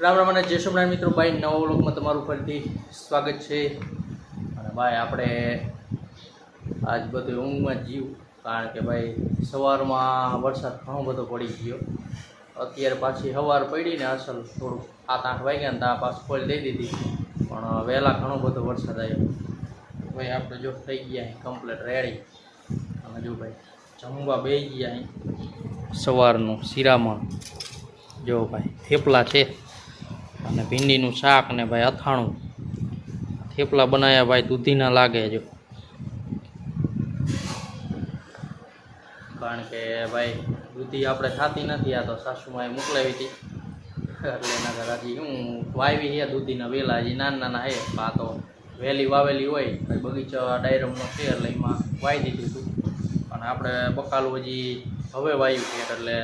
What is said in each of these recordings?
રામ રામ અને જય સોમનાથ મિત્રો. ભાઈ, નવો વ્લોગમાં તમારું ફરીથી સ્વાગત છે. અને ભાઈ, આપણે આજ બધું ઊંઘમાં જીવ. કારણ કે ભાઈ, સવારમાં વરસાદ ઘણો બધો પડી ગયો. અત્યારે પાછી સવાર પડી ને અસલ થોડુંક સાત આઠ વાગ્યા ને ત્યાં પાછું ખોલી દઈ દીધી. પણ વહેલા ઘણો બધો વરસાદ આવ્યો. ભાઈ, આપણે જો થઈ ગયા કમ્પ્લીટ રેડી અને જો ભાઈ, જમવા બે ગયા સવારનું શીરામાં જો ભાઈ, થેપલા છે. અને ભીંડીનું શાક ને ભાઈ અથાણું. થેપલા બનાવ્યા ભાઈ દૂધીના લાગે જો. કારણ કે ભાઈ દૂધી આપણે ખાતી નથી, આ તો સાસુમાએ મોકલાવી હતી. એટલે એના ઘર હજી હું વાવી છે, દૂધીના વેલા હજી નાના નાના હે આ તો વહેલી વાવેલી હોય, ભાઈ બગીચા ડાયરમનો છે, એટલે એમાં વાવી દીધું હતું. અને આપણે બકાલું હજી હવે વાવ્યું છે, એટલે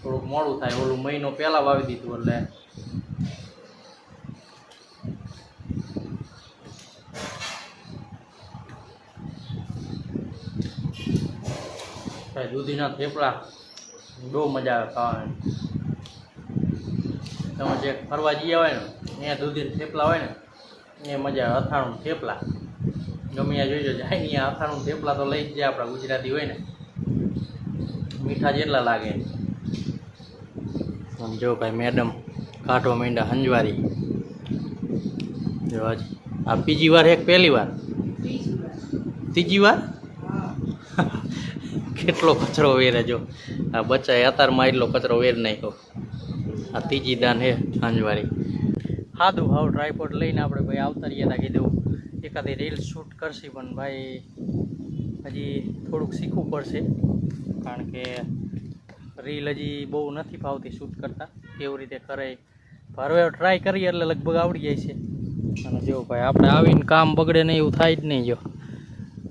થોડુંક મોડું થાય, ઓલું મહિનો પહેલાં વાવી દીધું, એટલે ભાઈ દૂધીના થેપલા. બહુ મજા આવે ખાવાની. તમે જે ફરવા જઈએ હોય ને અહીંયા દૂધીના થેપલા હોય ને એ મજા આવે. અથાણું થેપલા. ગમે ત્યાં જોઈજો જાય ત્યાં અથાણું થેપલા તો લઈ જ જાય આપણા ગુજરાતી હોય ને. મીઠા જેટલા લાગે. આમ જો ભાઈ મેડમ કાંઠો મીંડા હંજવારી. જો આ બીજી વાર એક પહેલી વાર. ત્રીજી વાર? કેટલો કચરો વેરે જો. આ બચ્ચાએ અતારમાં એટલો કચરો વેર નાખ્યો. આ ત્રીજી દાન હે સાંજવારી સાદું હાવ ટ્રાયપોડ લઈને આપણે ભાઈ આવતા રહ્યા તા, કીધું એકાદી રીલ શૂટ કરશી, પણ ભાઈ હજી થોડુંક શીખવું પડશે. કારણ કે રીલ હજી બહુ નથી ફાવતી શૂટ કરતા. કેવી રીતે કરે હવે ટ્રાય કરીએ એટલે લગભગ આવડી જાય છે. અને જો ભાઈ, આપણે આવીને કામ બગડે નહીં એવું થાય જ નહીં જો.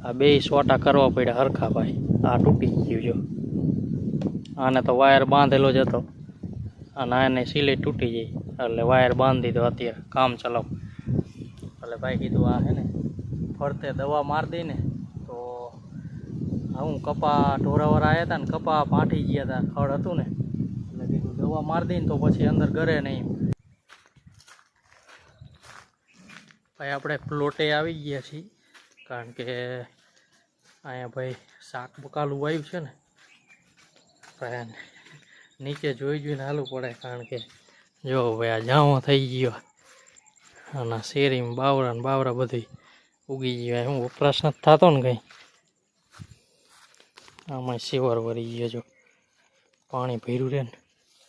આ બે સોટા કરવા પડ્યા હરખા ભાઈ. આ તૂટી ગયું જો. આને તો વાયર બાંધેલો જ હતો. અને આને સિલેટ તૂટી જઈ એટલે વાયર બાંધી દીધો અત્યારે. કામ ચલાવ. એટલે ભાઈ કીધું આ હે ને, ફરતે દવા મારી દઈ ને, તો હું કપા ઢોરાવર આવ્યા હતા ને કપા ફાટી ગયા હતા ખડ હતું ને. એટલે કીધું દવા મારી દઈને તો પછી અંદર ઘરે નહીં. ભાઈ આપણે પ્લોટે આવી ગયા છીએ. કારણ કે અહીંયા ભાઈ શાક બકાલું વાવ્યું છે ને. ભાઈ નીચે જોઈ જોઈને હાલવું પડે, કારણ કે જો ભાઈ આ જાવો થઈ ગયો. અને શેરીમાં બાવરા ને બાવરા બધી ઉગી ગયા હું વપરાશ નથી થતો ને કંઈ. આમાં સેવર વરી ગયો જો. પાણી ભર્યું રહે ને.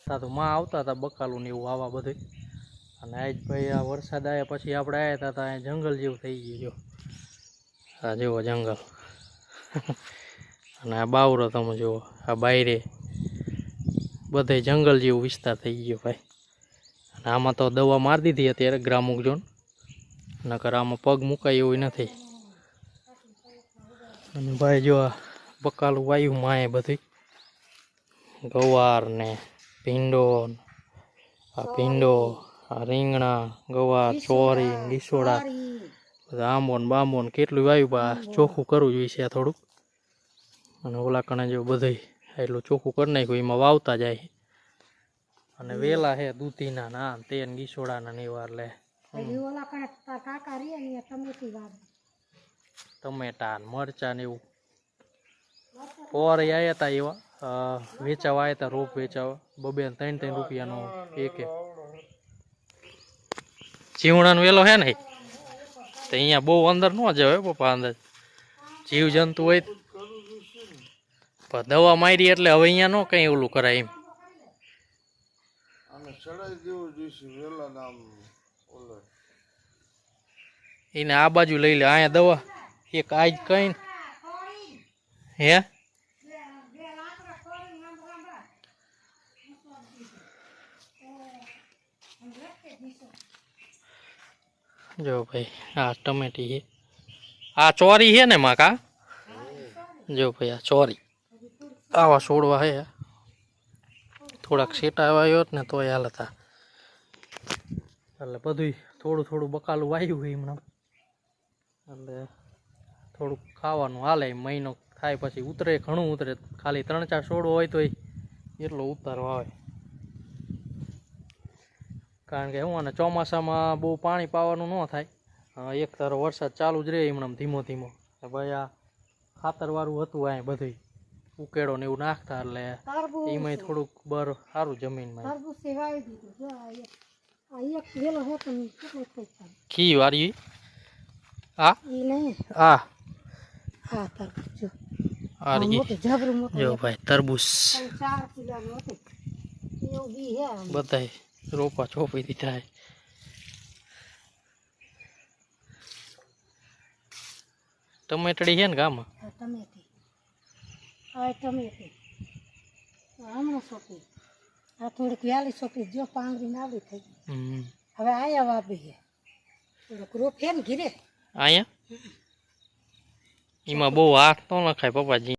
તા તો માં આવતા હતા બકાલું ને એવું આવા બધું. અને આજ ભાઈ આ વરસાદ આવ્યા પછી આપણે આવ્યા હતા ત્યાં જંગલ જેવું થઈ ગયું જો. આ જેવો જંગલ. અને આ બાવરો તમે જુઓ, આ બાયરે બધે જંગલ જેવું વિસ્તાર થઈ ગયો ભાઈ. અને આમાં તો દવા મારી દીધી અત્યારે ગ્રામુક જોન. નકર આમાં પગ મુકાય એવું નથી. અને ભાઈ જો બકાલું વાયું માએ બધી ગવાર ને ભીંડો આ ભીંડો, આ રીંગણા, ગવાર, ચોરી લીસોડા બધા આંબો ને બાંબો ને કેટલું વાયું બા ચોખ્ખું કરવું જોઈએ છે થોડુંક. અને ઓલા કણે જેવું બધું એટલું ચોખ્ખું કરી નાખ્યું એમાં વાવતા જાય. અને વેલા હે દૂધીના ના તેન તે ગીસોડાના ને એવા ને ટમેટી મરચા ને એવું. પોર આવ્યા હતા એવા વેચાવા આવ્યા હતા રોપ વેચાવા. બબે ને ત્રણ ત્રણ રૂપિયાનો એક એક જીવણાનો વેલો હે ને તો અહીંયા બહુ અંદર ન જવાય પપ્પા અંદર જીવ જંતુ હોય. પણ દવા મારી એટલે હવે અહીંયા નો કઈ ઓલું કરાય એમ. એને આ બાજુ લઈ લે અહીંયા દવા. એક આજ કઈ હે? જો ભાઈ આ ટમેટી છે. આ ચોરી છે ને માકા? જો ભાઈ આ ચોરી. આવા છોડવા હે. થોડાક સેટા આવ્યો ને તોય હાલ હતા. એટલે બધું થોડું થોડું બકાલું વાયું હોય હમણાં એટલે થોડુંક ખાવાનું હાલે. મહિનો થાય પછી ઉતરે, ઘણું ઉતરે. ખાલી ત્રણ ચાર છોડવો હોય તો એટલો ઉતારો આવે. કારણ કે શું અને ચોમાસામાં બહુ પાણી પાવાનું ન થાય. એક તારો વરસાદ ચાલુ જ રહે હમણાં ધીમો ધીમો. તો ભાઈ આ ખાતરવાળું હતું આ બધું ઉકેડો ને એવું નાખતા એટલે એમાંય થોડુંક બર સારું જમીનમાં કી વારી. આ જો ભાઈ તરબૂચ. બધાય રોપા ચોપી દીધા ટમેટડી છે ને ગામમાં? આ ટમેટી હમણાં સોંપી. આ થોડીક વ્યાલી સોંપી. જો પાંગરી આવડી થઈ. હવે આયા વાપી છે. થોડુંક રોપ ને ઘીરે. આયા એમાં બહુ હાથ તો નખાય પપ્પાજી.